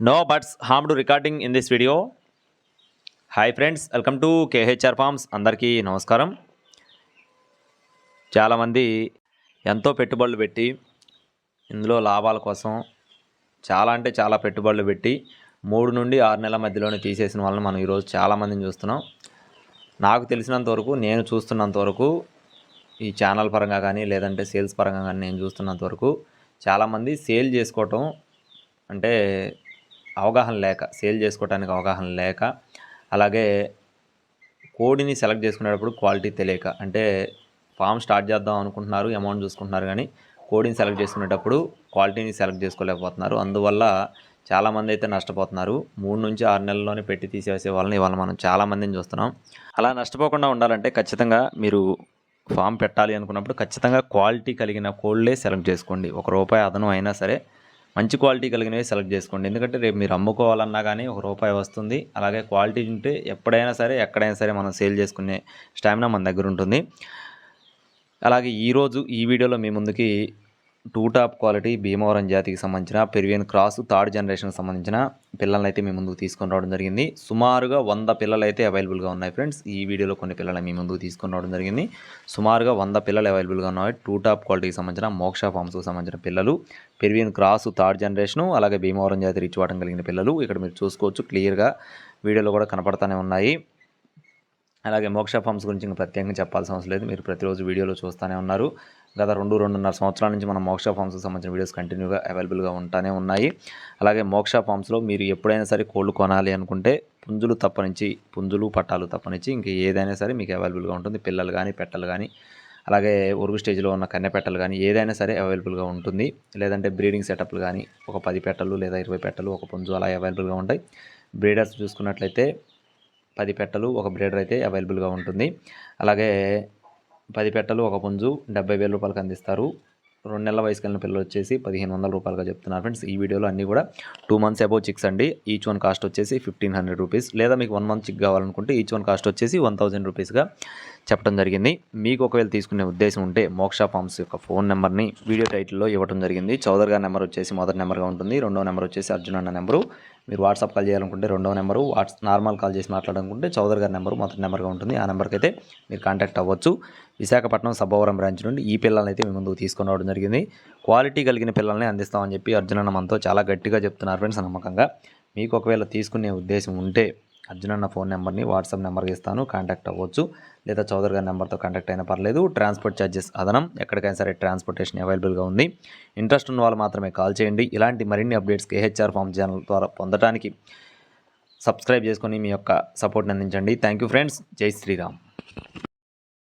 No birds harmed recording in this video hi friends welcome to KHR farms అందరికీ నమస్కారం చాలామంది ఎంతో పెట్టుబడులు పెట్టి ఇందులో లాభాల కోసం చాలా అంటే చాలా పెట్టుబడులు పెట్టి మూడు నుండి ఆరు నెలల మధ్యలోనే తీసేసిన వాళ్ళని మనం ఈరోజు చాలామందిని చూస్తున్నాం నాకు తెలిసినంత వరకు నేను చూస్తున్నంత వరకు ఈ ఛానల్ పరంగా కానీ లేదంటే సేల్స్ పరంగా కానీ నేను చూస్తున్నంత వరకు చాలామంది సేల్ చేసుకోవటం అంటే అవగాహన లేక సేల్ చేసుకోవడానికి అవగాహన లేక అలాగే కోడిని సెలెక్ట్ చేసుకునేటప్పుడు క్వాలిటీ తెలియక అంటే ఫామ్ స్టార్ట్ చేద్దాం అనుకుంటున్నారు అమౌంట్ చూసుకుంటున్నారు కానీ కోడిని సెలెక్ట్ చేసుకునేటప్పుడు క్వాలిటీని సెలెక్ట్ చేసుకోలేకపోతున్నారు. అందువల్ల చాలామంది అయితే నష్టపోతున్నారు. మూడు నుంచి ఆరు నెలల్లోనే పెట్టి తీసేసే వాళ్ళని ఇవాళ మనం చాలామందిని చూస్తున్నాం. అలా నష్టపోకుండా ఉండాలంటే ఖచ్చితంగా మీరు ఫామ్ పెట్టాలి అనుకున్నప్పుడు ఖచ్చితంగా క్వాలిటీ కలిగిన కోళ్ళే సెలెక్ట్ చేసుకోండి. ఒక రూపాయి అదనం అయినా సరే మంచి క్వాలిటీ కలిగినవి సెలెక్ట్ చేసుకోండి. ఎందుకంటే రేపు మీరు అమ్ముకోవాలన్నా కానీ ఒక రూపాయి వస్తుంది. అలాగే క్వాలిటీ ఉంటే ఎప్పుడైనా సరే ఎక్కడైనా సరే మనం సేల్ చేసుకునే స్టామినా మన దగ్గర ఉంటుంది. అలాగే ఈరోజు ఈ వీడియోలో మీ ముందుకి టూ టాప్ క్వాలిటీ భీమవరం జాతికి సంబంధించిన పెరివియన్ క్రాస్ థర్డ్ జనరేషన్కి సంబంధించిన పిల్లల్ని అయితే మీ ముందుకు తీసుకొని రావడం జరిగింది. సుమారుగా వంద పిల్లలు అయితే అవైలబుల్గా ఉన్నాయి ఫ్రెండ్స్. ఈ వీడియోలో కొన్ని పిల్లలు మీ ముందుకు తీసుకొని రావడం జరిగింది. సుమారుగా వంద పిల్లలు అవైలబుల్గా ఉన్నాయి. టూ టాప్ క్వాలిటీకి సంబంధించిన మోక్ష ఫార్మ్స్కి సంబంధించిన పిల్లలు పెరివియన్ క్రాస్ థర్డ్ జనరేషను అలాగే భీమవరం జాతి రిచ్ వాటం కలిగిన పిల్లలు ఇక్కడ మీరు చూసుకోవచ్చు. క్లియర్గా వీడియోలో కూడా కనపడతానే ఉన్నాయి. అలాగే మోక్ష ఫార్మ్స్ గురించి ఇంకా ప్రత్యేకంగా చెప్పాల్సిన అవసరం లేదు. మీరు ప్రతిరోజు వీడియోలో చూస్తూనే ఉన్నారు. గత రెండు రెండున్నర సంవత్సరాల నుంచి మన మోక్ష ఫామ్స్కి సంబంధించిన వీడియోస్ కంటిన్యూగా అవైలబుల్గా ఉంటానే ఉన్నాయి. అలాగే మోక్ష ఫార్మ్స్లో మీరు ఎప్పుడైనా సరే కోళ్ళు కొనాలి అనుకుంటే పుంజులు తప్పనించి పుంజులు పట్టాలు తప్పనించి ఇంక ఏదైనా సరే మీకు అవైలబుల్గా ఉంటుంది. పిల్లలు కానీ పెట్టలు కానీ అలాగే ఉరుగు స్టేజ్లో ఉన్న కన్నె పెట్టలు కానీ ఏదైనా సరే అవైలబుల్గా ఉంటుంది. లేదంటే బ్రీడింగ్ సెటప్లు కానీ ఒక పది పెట్టలు లేదా ఇరవై పెట్టలు ఒక పుంజు అలా అవైలబుల్గా ఉంటాయి. బ్రీడర్స్ చూసుకున్నట్లయితే పది పెట్టలు ఒక బ్రీడర్ అయితే అవైలబుల్గా ఉంటుంది. అలాగే పది పెట్టలు ఒక పుంజు డెబ్బై వేల రూపాయలకు అందిస్తారు. రెండు నెలల వయసు కలిగిన పిల్లలు వచ్చేసి పదిహేను వందల రూపాయలుగా చెప్తున్నారు ఫ్రెండ్స్. ఈ వీడియోలో అన్నీ కూడా టూ మంత్స్ అబౌవ్ చిక్స్ అండి. ఈచ్ వన్ కాస్ట్ వచ్చేసి ఫిఫ్టీన్ హండ్రెడ్ రూపీస్ లేదా మీకు వన్ మంత్ చిక్ కావాలనుకుంటే ఈచ్ వన్ కాస్ట్ వచ్చేసి వన్ థౌసండ్ రూపీస్గా చెప్పడం జరిగింది. మీకు ఒకవేళ తీసుకునే ఉద్దేశం ఉంటే మోక్ష ఫార్మ్స్ యొక్క ఫోన్ నెంబర్ని వీడియో టైటిల్లో ఇవ్వడం జరిగింది. చౌదర్గా నెంబర్ వచ్చేసి మొదటి నెంబర్గా ఉంటుంది. రెండో నెంబర్ వచ్చేసి అర్జున్ అన్న నెంబరు. మీరు వాట్సాప్ కాల్ చేయాలనుకుంటే రెండవ నెంబరు వాట్స్ నార్మల్ కాల్ చేసి మాట్లాడాలనుకుంటే చౌదరి గారి నెంబరు మొదటి నెంబర్గా ఉంటుంది. ఆ నెంబర్కి అయితే మీరు కాంటాక్ట్ అవ్వచ్చు. విశాఖపట్నం సబ్బవరం బ్రాంచ్ నుండి ఈ పిల్లల్ని అయితే మీ ముందుకు తీసుకొని రావడం జరిగింది. క్వాలిటీ కలిగిన పిల్లల్ని అందిస్తామని చెప్పి అర్జునన్న మనతో చాలా గట్టిగా చెప్తున్నారు ఫ్రెండ్స్ నమ్మకంగా. మీకు ఒకవేళ తీసుకునే ఉద్దేశం ఉంటే అర్జునన్న ఫోన్ నెంబర్ని వాట్సాప్ నెంబర్కి ఇస్తాను కాంటాక్ట్ అవ్వచ్చు. లేదా చౌదరి గారి నెంబర్తో కాంటాక్ట్ అయినా పర్లేదు. ట్రాన్స్పోర్ట్ ఛార్జెస్ అదనం. ఎక్కడికైనా సరే ట్రాన్స్పోర్టేషన్ అవైలబుల్గా ఉంది. ఇంట్రెస్ట్ ఉన్న వాళ్ళు మాత్రమే కాల్ చేయండి. ఇలాంటి మరిన్ని అప్డేట్స్ కేహెచ్ఆర్ ఫామ్ ఛానల్ ద్వారా పొందడానికి సబ్స్క్రైబ్ చేసుకొని మీ యొక్క సపోర్ట్ని అందించండి. Thank you friends. జై శ్రీరామ్.